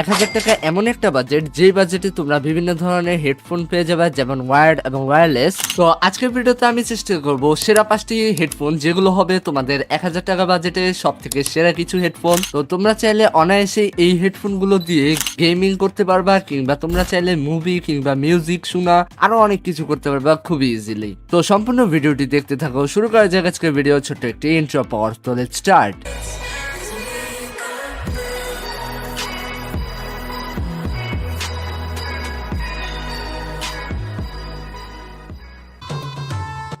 এক হাজার টাকা এমন একটা বাজেট যে বাজেটে তোমরা বিভিন্ন ধরনের হেডফোন পেয়ে যাবে, যেমন ওয়ার্ড এবং ওয়্যারলেস তো আজকের ভিডিওতে আমি চেষ্টা করব সেরা পাঁচটি হেডফোন যেগুলো হবে তোমাদের এক হাজার টাকা বাজেটে সব থেকে সেরা কিছু হেডফোন তো তোমরা চাইলে অনায়াসে এই হেডফোনগুলো দিয়ে গেমিং করতে পারবা, কিংবা তোমরা চাইলে মুভি কিংবা মিউজিক শোনা, আরও অনেক কিছু করতে পারবা খুবই ইজিলি তো সম্পূর্ণ ভিডিওটি দেখতে থাকো। শুরু করা যাক আজকের ভিডিও ছোট্ট একটি ইন্ট্রো পাওয়ার তো let's start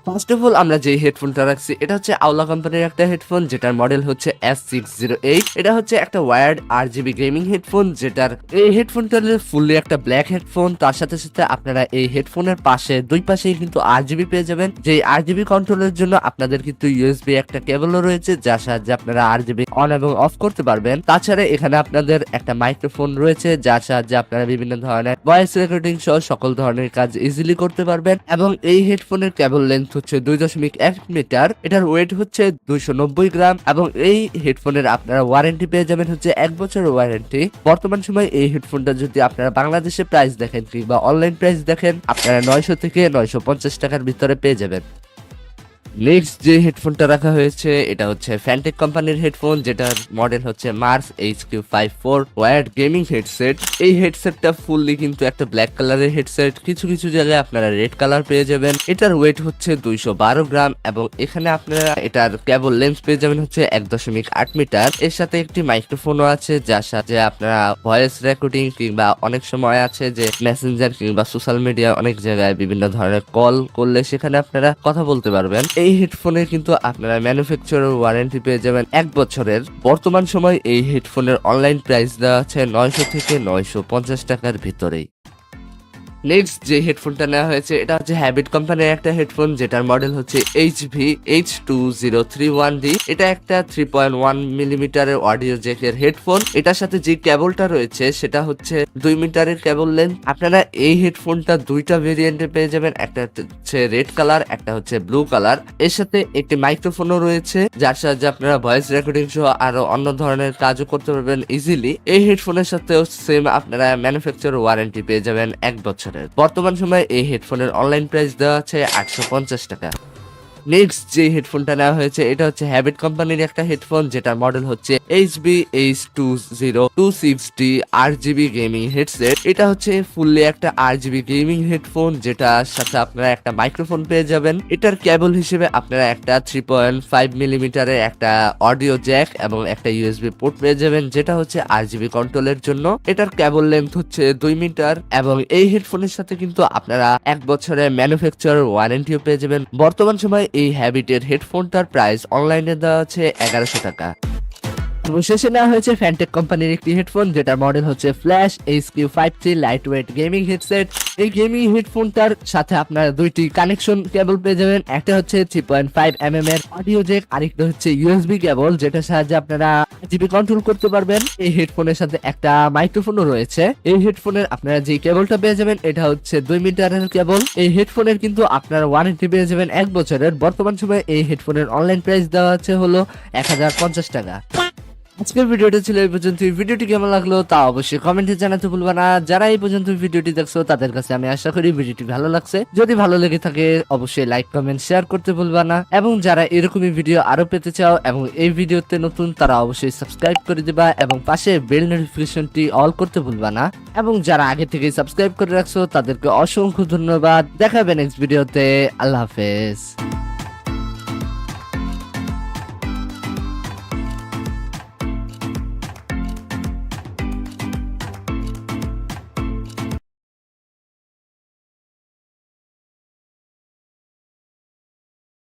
first of all আমরা যে হেডফোনটা রাখছি, এটা হচ্ছে আওলা কোম্পানির একটা হেডফোন যেটার মডেল হচ্ছে এস সিক্স জিরো এইট এটা হচ্ছে একটা ওয়ার্ড আর জিবি গেমিং হেডফোন যেটার এই হেডফোনটা ফুললি একটা ব্ল্যাক হেডফোন তার সাথে সাথে আপনারা এই হেডফোনের পাশে, দুই পাশেই কিন্তু আর জিবি পেয়ে যাবেন। যে আর জিবি কন্ট্রোলের জন্য আপনাদের কিন্তু ইউএসবি একটা কেবলও রয়েছে, যার সাহায্যে আপনারা আর জিবি অন এবং অফ করতে পারবেন। তাছাড়া এখানে আপনাদের একটা মাইক্রোফোন রয়েছে, যার সাহায্যে আপনারা বিভিন্ন ধরনের ভয়েস রেকর্ডিং সহ সকল ধরনের কাজ ইজিলি করতে পারবেন। এবং এই হেডফোনের কেবল লেন্থ হচ্ছে দুই দশমিক এক মিটার। এটার ওয়েট হচ্ছে দুইশো নব্বই গ্রাম এবং এই হেডফোনের আপনারা ওয়ারেন্টি পেয়ে যাবেন হচ্ছে এক বছরের ওয়ারেন্টি বর্তমান সময় এই হেডফোনটা যদি আপনারা বাংলাদেশে প্রাইস দেখেন কিংবা অনলাইন প্রাইস দেখেন, আপনারা নয়শো থেকে নয়শো পঞ্চাশ টাকার ভিতরে পেয়ে যাবেন। নেক্সট যে হেডফোনটা রাখা হয়েছে, এটা হচ্ছে ফ্যান্টেক কোম্পানির হেডফোন যেটার মডেল হচ্ছে Mars H Q five four wired gaming headset এই হেডসেটটা ফুললি কিন্তু একটা ব্ল্যাক কালারের হেডসেট কিছু কিছু জায়গায় আপনারা রেড কালার পেয়ে যাবেন। এটার ওয়েট হচ্ছে দুইশো বারো গ্রাম এবং এখানে আপনারা এটার কেবল লেন্স পেয়ে যাবেন হচ্ছে এক দশমিক আট মিটার। এর সাথে একটি মাইক্রোফোনও আছে, যার সাথে আপনারা ভয়েস রেকর্ডিং কিংবা অনেক সময় আছে যে মেসেঞ্জার কিংবা সোশ্যাল মিডিয়া অনেক জায়গায় বিভিন্ন ধরনের কল করলে সেখানে আপনারা কথা বলতে পারবেন। এই হেডফোনের কিন্তু আপনারা ম্যানুফ্যাকচারের ওয়ারেন্টি পেয়ে যাবেন এক বছরের। বর্তমান সময় এই হেডফোনের অনলাইন প্রাইস দেওয়া আছে নয়শো থেকে নয়শো পঞ্চাশ টাকার ভিতরেই। নেক্সট যে হেডফোনটা নেওয়া হয়েছে, এটা হচ্ছে হ্যাবিট কোম্পানির একটা হেডফোন যেটার মডেল হচ্ছে H V H two zero three one D এটা একটা থ্রি পয়েন্ট ওয়ান মিলিমিটারের অডিও জ্যাকের হেডফোন এটার সাথে যে কেবলটা রয়েছে, সেটা হচ্ছে দুই মিটারের কেবল লেন্থ আপনারা এই হেডফোনটা দুইটা ভেরিয়েন্টে পেয়ে যাবেন। একটা হচ্ছে রেড কালার একটা হচ্ছে ব্লু কালারের সাথে একটি মাইক্রোফোনও রয়েছে, যার সাহায্যে আপনারা ভয়েস রেকর্ডিং সহ আরও অন্য ধরনের কাজও করতে পারবেন ইজিলি এই হেডফোনের সাথেও সেম আপনারা ম্যানুফ্যাকচার ওয়ারেন্টি পেয়ে যাবেন এক বছরের বর্তমান সময়ে এই হেডফোনের অনলাইন প্রাইস দেওয়া আছে আটশো পঞ্চাশ টাকা। নেক্সট যে হেডফোনটা নেওয়া হয়েছে, এটা হচ্ছে হ্যাবিট কোম্পানির একটা হেডফোন যেটার মডেল হচ্ছে H B H two zero two six sixty R GB gaming headset এটা হচ্ছে ফুললি একটা আর জিবি গেমিং হেডফোন যেটার সাথে আপনারা একটা মাইক্রোফোন পেয়ে যাবেন। এটার কেবল হিসেবে আপনারা একটা থ্রি পয়েন্ট ফাইভ মিলিমিটারের একটা অডিও জ্যাক এবং একটা ইউএসবি পোর্ট পেয়ে যাবেন, যেটা হচ্ছে আর জিবি কন্ট্রোলের জন্য। এটার কেবল লেন্থ হচ্ছে দুই মিটার এবং এই হেডফোনের সাথে কিন্তু আপনারা এক বছরের ম্যানুফ্যাকচার ওয়ারেন্টিও পেয়ে যাবেন। বর্তমান সময় এই হ্যাবিটের হেডফোনটার প্রাইস অনলাইনে দেওয়া আছে এগারোশো টাকা। শেষে নেওয়া হয়েছে ফ্যান্টেক কোম্পানির একটি হেডফোন যেটার মডেল হচ্ছে flash H Q five three light weight gaming headset এই গেমিং হেডফোনটার সাথে আপনারা দুইটি কানেকশন কেবল পেয়ে যাবেন। একটা হচ্ছে three point five M M এর অডিও জেক আরেকটা হচ্ছে ইউএসবি কেবল যেটার সাহায্যে আপনারা জিবি কন্ট্রোল করতে পারবেন। এই হেডফোনের সাথে একটা মাইক্রোফোনও রয়েছে। এই হেডফোনের আপনারা যে কেবলটা পেয়ে যাবেন, এটা হচ্ছে দুই মিটারের কেবল এই হেডফোনের কিন্তু আপনারা ওয়ারেন্টি পেয়ে যাবেন এক বছরের। বর্তমান সময়ে এই হেডফোনের অনলাইন প্রাইস দেওয়া আছে হলো এক হাজার পঞ্চাশ টাকা। আজকের ভিডিওটা ছিল এই পর্যন্ত ভিডিওটি কেমন লাগল তা অবশ্যই কমেন্টে জানাতে ভুলবা না। যারা এই পর্যন্ত ভিডিওটি দেখছ, তাদের কাছে আমি আশা করি ভিডিওটি ভালো লাগছে। যদি ভালো লেগে থাকে, অবশ্যই লাইক কমেন্ট শেয়ার করতে ভুলবা না। এবং যারা এরকমই ভিডিও আরও পেতে চাও এবং এই ভিডিওতে নতুন, তারা অবশ্যই সাবস্ক্রাইব করে দিবা এবং পাশে বেল নোটিফিকেশনটি অল করতে ভুলবা না। এবং যারা আগে থেকে সাবস্ক্রাইব করে রাখছো, তাদেরকে অসংখ্য ধন্যবাদ। দেখাবে নেক্সট ভিডিওতে আল্লাহ হাফেজ।